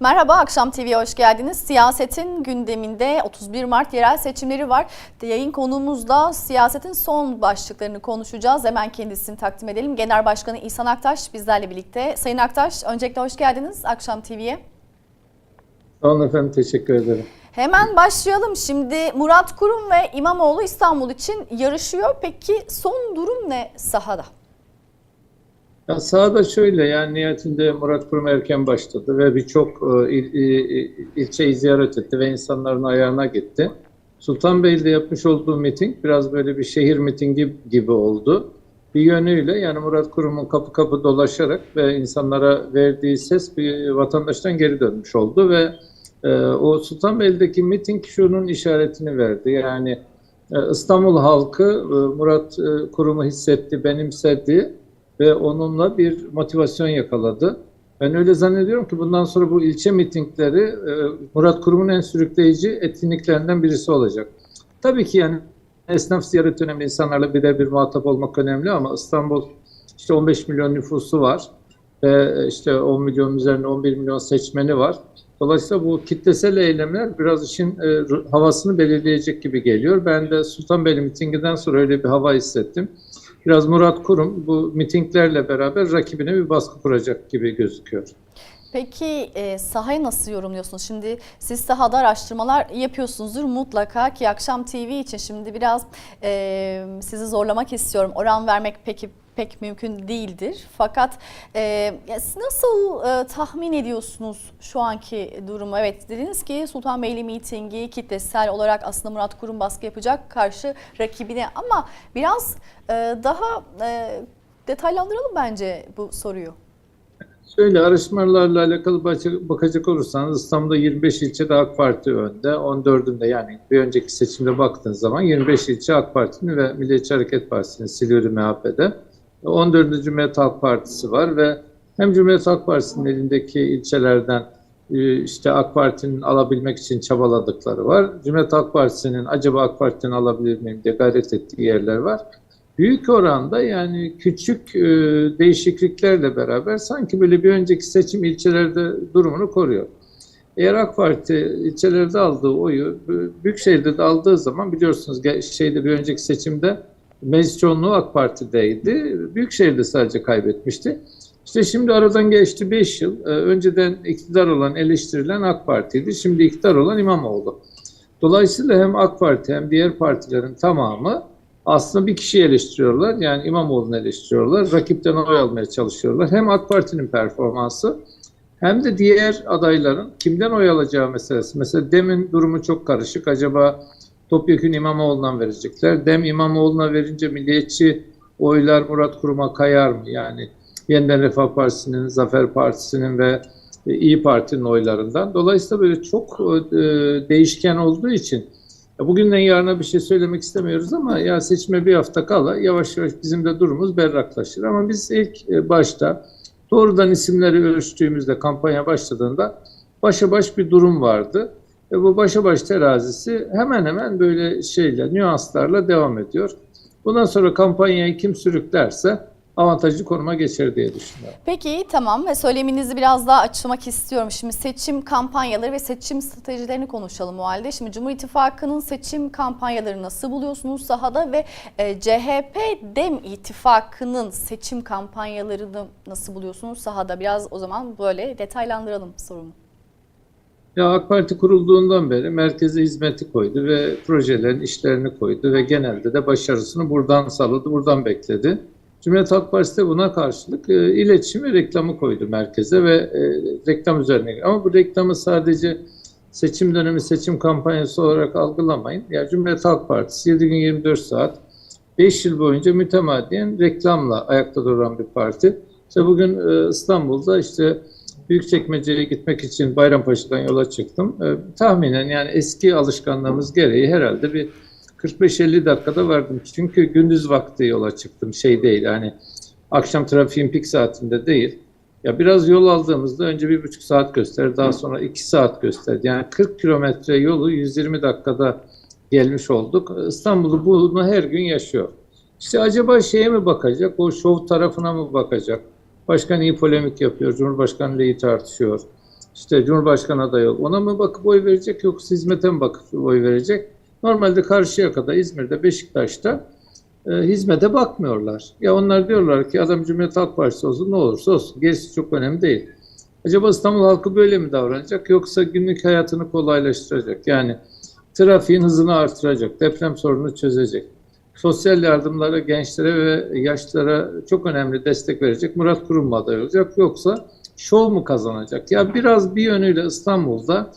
Merhaba, Akşam TV'ye hoş geldiniz. Siyasetin gündeminde 31 Mart yerel seçimleri var. Yayın konuğumuzda siyasetin son başlıklarını konuşacağız. Hemen kendisini takdim edelim. Genel Başkanı İhsan Aktaş bizlerle birlikte. Sayın Aktaş, öncelikle hoş geldiniz Akşam TV'ye. Sağ olun efendim, teşekkür ederim. Hemen başlayalım. Şimdi Murat Kurum ve İmamoğlu İstanbul için yarışıyor. Peki son durum ne sahada? Ya sahada şöyle yani nihayetinde Murat Kurum erken başladı ve birçok e, il, il, ilçeyi ziyaret etti ve insanların ayağına gitti. Sultanbeyli'de yapmış olduğu miting biraz böyle bir şehir mitingi gibi oldu. Bir yönüyle yani Murat Kurum'un kapı kapı dolaşarak ve insanlara verdiği ses bir vatandaştan geri dönmüş oldu ve e, o Sultanbeyli'deki miting şunun işaretini verdi. Yani e, İstanbul halkı e, Murat e, Kurum'u hissetti, benimsedi ve onunla bir motivasyon yakaladı. Ben öyle zannediyorum ki bundan sonra bu ilçe mitingleri e, Murat Kurum'un en sürükleyici etkinliklerinden birisi olacak. Tabii ki yani esnaf ziyareti önemli, insanlarla birebir muhatap olmak önemli ama İstanbul işte 15 milyon nüfusu var ve işte 10 milyon üzerinde 11 milyon seçmeni var. Dolayısıyla bu kitlesel eylemler biraz işin e, havasını belirleyecek gibi geliyor. Ben de Sultanbeyli mitinginden sonra öyle bir hava hissettim biraz Murat Kurum bu mitinglerle beraber rakibine bir baskı kuracak gibi gözüküyor. Peki e, sahayı nasıl yorumluyorsunuz? Şimdi siz sahada araştırmalar yapıyorsunuzdur mutlaka ki Akşam TV için şimdi biraz e, sizi zorlamak istiyorum. Oran vermek peki pek mümkün değildir. Fakat e, nasıl e, tahmin ediyorsunuz şu anki durumu? Evet dediniz ki Sultanbeyli mitingi kitlesel olarak aslında Murat Kurum baskı yapacak karşı rakibine ama biraz e, daha e, detaylandıralım bence bu soruyu. Şöyle araştırmalarla alakalı bakacak olursanız İstanbul'da 25 ilçede AK Parti önde. 14'ünde yani bir önceki seçimde baktığınız zaman 25 ilçe AK Parti'nin ve Milliyetçi Hareket Partisi'nin Silivri MHP'de. 14. Cumhuriyet Halk Partisi var ve hem Cumhuriyet Halk Partisi'nin elindeki ilçelerden işte AK Parti'nin alabilmek için çabaladıkları var. Cumhuriyet Halk Partisi'nin acaba AK Parti'nin alabilir miyim diye gayret ettiği yerler var. Büyük oranda yani küçük e, değişikliklerle beraber sanki böyle bir önceki seçim ilçelerde durumunu koruyor. Eğer AK Parti ilçelerde aldığı oyu Büyükşehir'de de aldığı zaman biliyorsunuz şeyde bir önceki seçimde meclis çoğunluğu AK Parti'deydi. Büyükşehir'de sadece kaybetmişti. İşte şimdi aradan geçti 5 yıl. Ee, önceden iktidar olan, eleştirilen AK Parti'ydi. Şimdi iktidar olan İmamoğlu. Dolayısıyla hem AK Parti hem diğer partilerin tamamı aslında bir kişiyi eleştiriyorlar. Yani İmamoğlu'nu eleştiriyorlar. Rakipten oy almaya çalışıyorlar. Hem AK Parti'nin performansı hem de diğer adayların kimden oy alacağı meselesi. Mesela demin durumu çok karışık. Acaba topyekun İmamoğlu'ndan verecekler. Dem İmamoğlu'na verince milliyetçi oylar Murat Kurum'a kayar mı? Yani Yeniden Refah Partisi'nin, Zafer Partisi'nin ve İyi Parti'nin oylarından. Dolayısıyla böyle çok e, değişken olduğu için bugünden yarına bir şey söylemek istemiyoruz ama ya seçime bir hafta kala yavaş yavaş bizim de durumumuz berraklaşır. Ama biz ilk e, başta doğrudan isimleri ölçtüğümüzde kampanya başladığında başa baş bir durum vardı. Ve bu başa baş terazisi hemen hemen böyle şeyle, nüanslarla devam ediyor. Bundan sonra kampanyayı kim sürüklerse avantajlı konuma geçer diye düşünüyorum. Peki tamam ve söyleminizi biraz daha açmak istiyorum. Şimdi seçim kampanyaları ve seçim stratejilerini konuşalım o halde. Şimdi Cumhur İttifakı'nın seçim kampanyaları nasıl buluyorsunuz sahada ve e, CHP DEM İttifakı'nın seçim kampanyalarını nasıl buluyorsunuz sahada? Biraz o zaman böyle detaylandıralım sorumu. Ya AK Parti kurulduğundan beri merkeze hizmeti koydu ve projelerin işlerini koydu ve genelde de başarısını buradan sağladı, buradan bekledi. Cumhuriyet Halk Partisi de buna karşılık e, iletişim ve reklamı koydu merkeze ve e, reklam üzerine. Ama bu reklamı sadece seçim dönemi seçim kampanyası olarak algılamayın. Ya Cumhuriyet Halk Partisi 7 gün 24 saat 5 yıl boyunca mütemadiyen reklamla ayakta duran bir parti. İşte bugün e, İstanbul'da işte Büyükçekmece'ye gitmek için Bayrampaşa'dan yola çıktım. E, tahminen yani eski alışkanlığımız gereği herhalde bir 45-50 dakikada vardım. Çünkü gündüz vakti yola çıktım. Şey değil hani akşam trafiğin pik saatinde değil. Ya biraz yol aldığımızda önce bir buçuk saat gösterdi. Daha sonra iki saat gösterdi. Yani 40 kilometre yolu 120 dakikada gelmiş olduk. İstanbul'u bunu her gün yaşıyor. İşte acaba şeye mi bakacak? O şov tarafına mı bakacak? Başkan iyi polemik yapıyor. Cumhurbaşkanı iyi tartışıyor. işte Cumhurbaşkanı adayı ona mı bakıp oy verecek yoksa hizmete mi bakıp oy verecek? Normalde Karşıyaka'da, İzmir'de, Beşiktaş'ta e, hizmete bakmıyorlar. Ya onlar diyorlar ki adam Cumhuriyet Halk Partisi olsun ne olursa olsun. Gerisi çok önemli değil. Acaba İstanbul halkı böyle mi davranacak yoksa günlük hayatını kolaylaştıracak? Yani trafiğin hızını artıracak, deprem sorununu çözecek. Sosyal yardımlara, gençlere ve yaşlılara çok önemli destek verecek. Murat Kurum aday olacak yoksa şov mu kazanacak? Ya biraz bir yönüyle İstanbul'da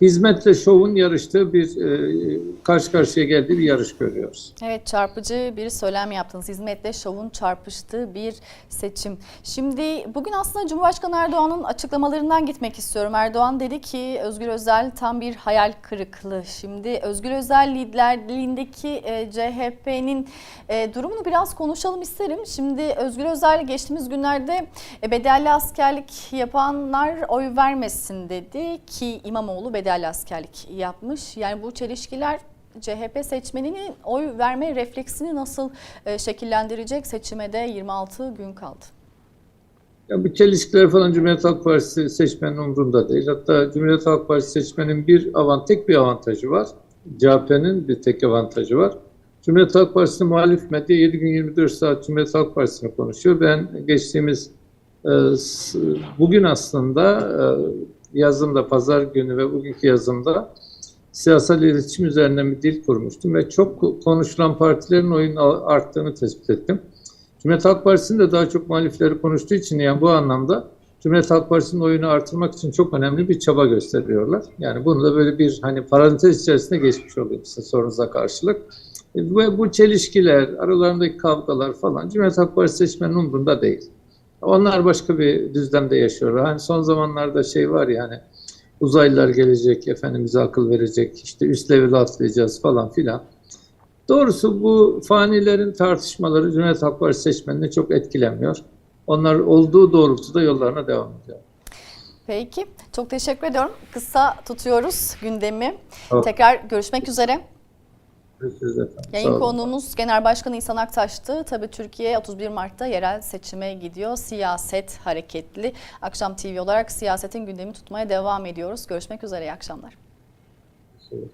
hizmetle şovun yarıştığı bir e, karşı karşıya geldiği bir yarış görüyoruz. Evet çarpıcı bir söylem yaptınız. Hizmetle şovun çarpıştığı bir seçim. Şimdi bugün aslında Cumhurbaşkanı Erdoğan'ın açıklamalarından gitmek istiyorum. Erdoğan dedi ki Özgür Özel tam bir hayal kırıklığı. Şimdi Özgür Özel liderliğindeki e, CHP'nin e, durumunu biraz konuşalım isterim. Şimdi Özgür Özel geçtiğimiz günlerde e, bedelli askerlik yapanlar oy vermesin dedi ki İmamoğlu bedelli askerlik yapmış. Yani bu çelişkiler CHP seçmeninin oy verme refleksini nasıl e, şekillendirecek seçime de 26 gün kaldı. Ya bu çelişkiler falan Cumhuriyet Halk Partisi seçmenin umrunda değil. Hatta Cumhuriyet Halk Partisi seçmenin bir avant, tek bir avantajı var. CHP'nin bir tek avantajı var. Cumhuriyet Halk Partisi muhalif medya 7 gün 24 saat Cumhuriyet Halk Partisi'ni konuşuyor. Ben geçtiğimiz e, bugün aslında e, yazımda pazar günü ve bugünkü yazımda siyasal iletişim üzerine bir dil kurmuştum ve çok konuşulan partilerin oyun arttığını tespit ettim. Cumhuriyet Halk Partisi'nin de daha çok muhalifleri konuştuğu için yani bu anlamda Cumhuriyet Halk Partisi'nin oyunu artırmak için çok önemli bir çaba gösteriyorlar. Yani bunu da böyle bir hani parantez içerisinde geçmiş olayım sizin sorunuza karşılık. Ve bu çelişkiler, aralarındaki kavgalar falan Cumhuriyet Halk Partisi seçmenin umrunda değil. Onlar başka bir düzlemde yaşıyorlar. Hani son zamanlarda şey var ya hani uzaylılar gelecek, efendimize akıl verecek, işte üst level atlayacağız falan filan. Doğrusu bu fanilerin tartışmaları Cumhuriyet Halk Partisi seçmenini çok etkilemiyor. Onlar olduğu doğrultuda yollarına devam ediyor. Peki çok teşekkür ediyorum. Kısa tutuyoruz gündemi. Tamam. Tekrar görüşmek üzere. Görüşürüz efendim. Yayın konuğumuz Genel Başkanı İhsan Aktaş'tı. Tabii Türkiye 31 Mart'ta yerel seçime gidiyor. Siyaset hareketli. Akşam TV olarak siyasetin gündemi tutmaya devam ediyoruz. Görüşmek üzere. İyi akşamlar. Görüşürüz.